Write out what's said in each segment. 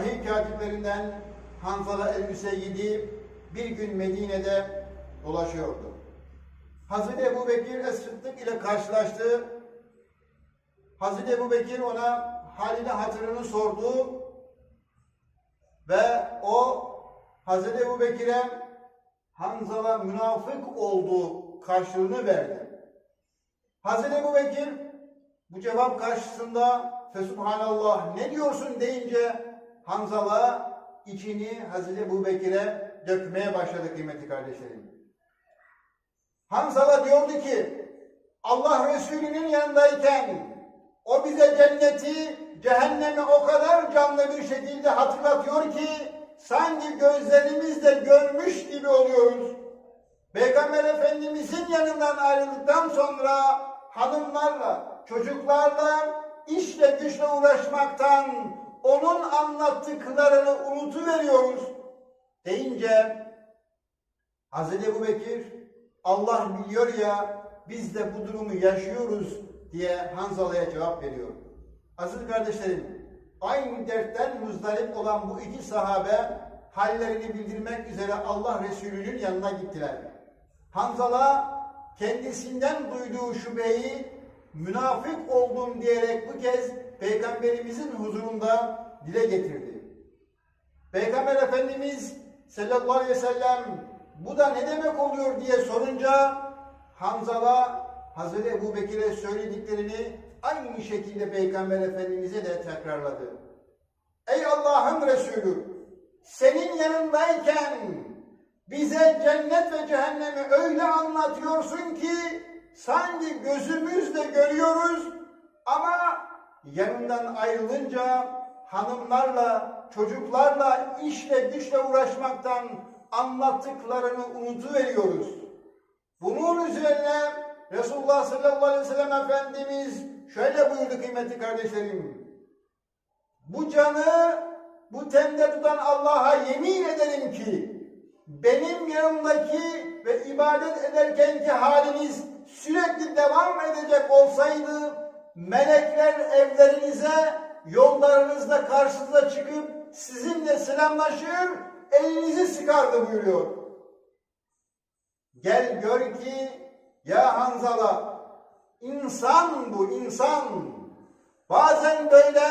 vahiy katiplerinden Hanzala el-Müseyyidi bir gün Medine'de dolaşıyordu. Hazreti Ebu Bekir Es-Sıddık ile karşılaştı. Hazreti Ebu Bekir ona halini hatırını sordu ve o Hazreti Ebu Bekir'e Hanzala münafık olduğu karşılığını verdi. Hazreti Ebu Bekir bu cevap karşısında Fesubhanallah ne diyorsun deyince Hanzala içini Hazreti Ebu Bekir'e dökmeye başladı kıymetli kardeşlerim. Hanzala diyordu ki Allah Resulü'nün yanındayken o bize cenneti, cehennemi o kadar canlı bir şekilde hatırlatıyor ki sanki gözlerimizle görmüş gibi oluyoruz. Peygamber Efendimizin yanından ayrıldıktan sonra hanımlarla, çocuklarla, işle güçle uğraşmaktan onun anlattıklarını unutuveriyoruz deyince Hazreti Ebu Bekir Allah biliyor ya biz de bu durumu yaşıyoruz diye Hanzala'ya cevap veriyor. Aziz kardeşlerim aynı dertten muzdarip olan bu iki sahabe hallerini bildirmek üzere Allah Resulü'nün yanına gittiler. Hanzala kendisinden duyduğu şüpheyi münafık oldum diyerek bu kez Peygamberimizin huzurunda dile getirdi. Peygamber Efendimiz sallallahu aleyhi ve sellem bu da ne demek oluyor diye sorunca Hanzala Hazreti Ebu Bekir'e söylediklerini aynı şekilde Peygamber Efendimiz'e de tekrarladı. Ey Allah'ın Resulü senin yanındayken bize cennet ve cehennemi öyle anlatıyorsun ki sanki gözümüzle görüyoruz ama yanından ayrılınca hanımlarla, çocuklarla, işle güçle uğraşmaktan anlattıklarını unutuveriyoruz. Bunun üzerine Resulullah sallallahu aleyhi ve sellem Efendimiz şöyle buyurdu kıymetli kardeşlerim. Bu canı bu temde tutan Allah'a yemin ederim ki benim yanımdaki ibadet ederkenki haliniz sürekli devam edecek olsaydı melekler evlerinize yollarınızda karşınıza çıkıp sizinle selamlaşır elinizi sıkardı buyuruyor. Gel gör ki ya Hanzala insan bu insan bazen böyle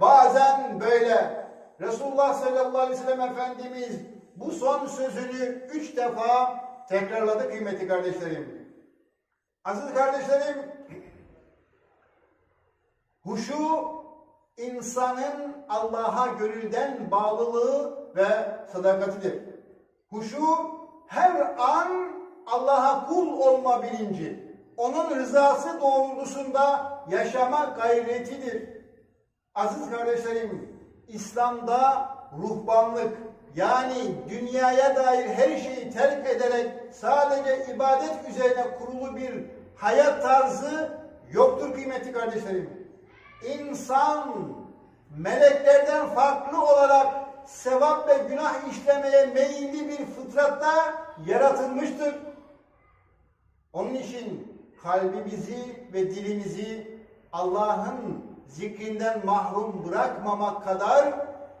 bazen böyle Resulullah sallallahu aleyhi ve sellem Efendimiz bu son sözünü üç defa tekrarladı kıymetli kardeşlerim. Aziz kardeşlerim, huşu insanın Allah'a gönülden bağlılığı ve sadakatidir. Huşu her an Allah'a kul olma bilinci, onun rızası doğrultusunda yaşama gayretidir. Aziz kardeşlerim, İslam'da ruhbanlık yani dünyaya dair her şeyi terk ederek sadece ibadet üzerine kurulu bir hayat tarzı yoktur kıymetli kardeşlerim. İnsan meleklerden farklı olarak sevap ve günah işlemeye meyilli bir fıtratta yaratılmıştır. Onun için kalbimizi ve dilimizi Allah'ın zikrinden mahrum bırakmamak kadar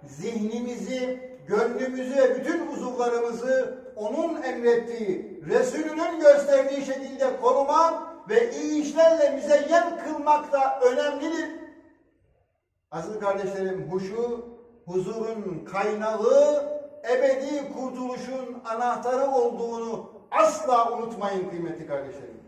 zihnimizi, gönlümüzü ve bütün uzuvlarımızı onun emrettiği, Resulünün gösterdiği şekilde korumak ve iyi işlerle müzeyyen kılmak da önemlidir. Aziz kardeşlerim, huşu, huzurun kaynağı, ebedi kurtuluşun anahtarı olduğunu asla unutmayın kıymetli kardeşlerim.